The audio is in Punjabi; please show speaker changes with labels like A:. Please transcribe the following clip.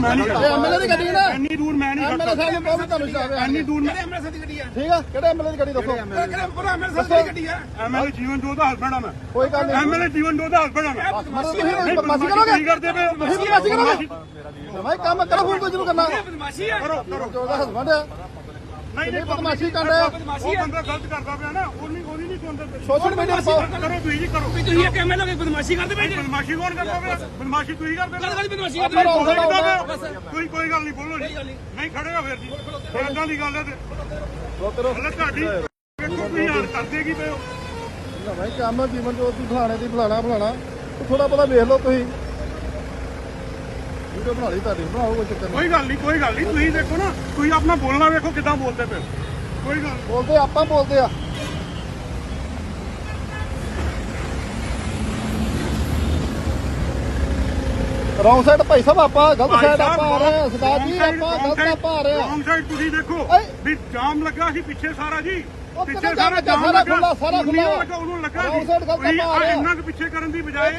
A: ਮੈਂ ਨਹੀਂ
B: ਇਹ ਐਮਐਲਏ ਦੀ ਗੱਡੀ ਨਾ।
A: ਇੰਨੀ ਦੂਰ ਮੈਂ ਨਹੀਂ
B: ਐਮਐਲਏ ਸਾਹਿਬ ਨੂੰ ਬਹੁਤ ਤੁਹਾਨੂੰ ਸ਼ਾਬਾਸ਼
A: ਇੰਨੀ ਦੂਰ
B: ਠੀਕ ਆ? ਕਿਹੜੇ ਐਮਐਲਏ ਦੀ ਗੱਡੀ ਦੱਸੋ?
A: ਐਮਐਲਏ ਜੀਵਨ ਜੋਤ ਦਾ ਹਸਬੰਡ ਆ ਮੈਂ।
B: ਕੋਈ ਗੱਲ ਨਹੀਂ।
A: ਐਮਐਲਏ ਜੀਵਨ ਜੋਤ ਦਾ ਹਸਬੰਡ ਆ ਮੈਂ।
B: ਤੁਸੀਂ ਬਦਮਾਸ਼ੀ
A: ਕੀ
B: ਕਰੋਗੇ?
A: ਕਰਦੇ ਪਏ
B: ਬਦਮਾਸ਼ੀ ਕਰੋਗੇ? ਭਾਈ ਕੰਮ ਕਰੋ ਹੁਣ ਕੋਈ ਜਿਹਨੂੰ ਕਰਨਾ।
A: ਕਰੋ ਕਰੋ।
B: ਜੋ ਦਾ ਹਸਬੰਡ ਆ।
A: ਨਹੀਂ
B: ਨਹੀਂ। ਬਦਮਾਸ਼ੀ ਕਰ ਰਿਹਾ।
A: ਉਹ ਬੰਦਾ ਗਲਤ ਕਰਦਾ ਪਿਆ ਨਾ। ਉਹ ਨਹੀਂ
B: ਸੋਸ਼ਲ ਮੀਡੀਆ ਤੇ
A: ਕਰੋ ਤੁਸੀਂ ਜੀ ਕਰੋ।
C: ਤੁਸੀਂ ਇਹ ਕਿਵੇਂ ਲੋਗੇ ਬਦਮਾਸ਼ੀ ਕਰਦੇ ਪਏ ਜੀ?
A: ਬਦਮਾਸ਼ੀ ਕੌਣ ਕਰਦਾ ਪਿਆ? ਬਦਮਾਸ਼ੀ ਤੁਸੀਂ ਕਰਦੇ ਪਏ।
C: ਕਦੀ ਬਦਮਾਸ਼ੀ ਕਰਦੇ
A: ਕਿੱਦਾਂ ਦੇ? ਕੋਈ ਕੋਈ ਗੱਲ ਨਹੀਂ ਬੋਲੋ ਜੀ। ਨਹੀਂ। ਖੜੇ ਹੋ ਫਿਰ ਜੀ। ਇਦਾਂ ਦੀ ਗੱਲ ਹੈ ਤੇ। ਹਲੇ ਤੁਹਾਡੀ ਤੁਸੀਂ ਹਾਲ ਕਰਦੇ ਕੀ ਪਏ ਹੋ।
B: ਨਾ ਭਾਈ ਕੰਮ ਜੀਵਨ ਜੋਤ ਦੀ ਫਲਾਣੇ ਦੀ ਫਲਾਣਾ ਫਲਾਣਾ। ਥੋੜਾ ਬਹੁਤਾ ਵੇਖ ਲਓ ਤੁਸੀਂ। ਵੀਡੀਓ ਬਣਾ ਲਈ ਤੁਹਾਡੀ ਬਣਾਓ ਕੋਈ ਚੱਕਰ ਨਹੀਂ।
A: ਕੋਈ ਗੱਲ ਨਹੀਂ ਕੋਈ ਗੱਲ ਨਹੀਂ। ਤੁਸੀਂ ਦੇਖੋ ਨਾ ਤੁਸੀਂ ਆਪਣਾ ਬੋਲਣਾ ਵੇਖੋ ਕਿੱਦਾਂ ਬੋਲਦੇ ਪਏ। ਕੋਈ ਗੱਲ ਨੀ।
B: ਬੋਲਦੇ ਆਪਾਂ ਬੋਲਦੇ ਆ। ਰੌਂਗ ਸਾਈਡ ਭਾਈ ਸਾਹਿਬ ਆਪਾਂ ਗਲਤ ਸਾਈਡ ਆਪਾਂ ਆ ਰਹੇ ਹਾਂ ਸਰਦਾਰ ਜੀ ਆਪਾਂ ਗਲਤ ਆਪਾਂ ਆ ਰਹੇ ਹਾਂ
A: wrong side ਤੁਸੀਂ ਦੇਖੋ। ਵੀ ਜਾਮ ਲੱਗਾ ਸੀ ਪਿੱਛੇ ਸਾਰਾ ਜੀ ਪਿੱਛੇ ਸਾਰਾ
B: ਜਾਮ ਲੱਗਾ? ਸਾਰਾ ਖੁੱਲਾ, ਸਾਰਾ
A: ਉਹਨੂੰ
B: ਖੁੱਲਾ।
A: ਲੱਗਾ ਉਹਨੂੰ ਲੱਗਾ
B: Wrong
A: ਸੀ
B: side ਗਲਤ ਆਪਾਂ ਆ ਰਹੇ ਹਾਂ।
A: ਇੰਨਾ ਕੁ ਪਿੱਛੇ ਕਰਨ ਦੀ ਬਜਾਏ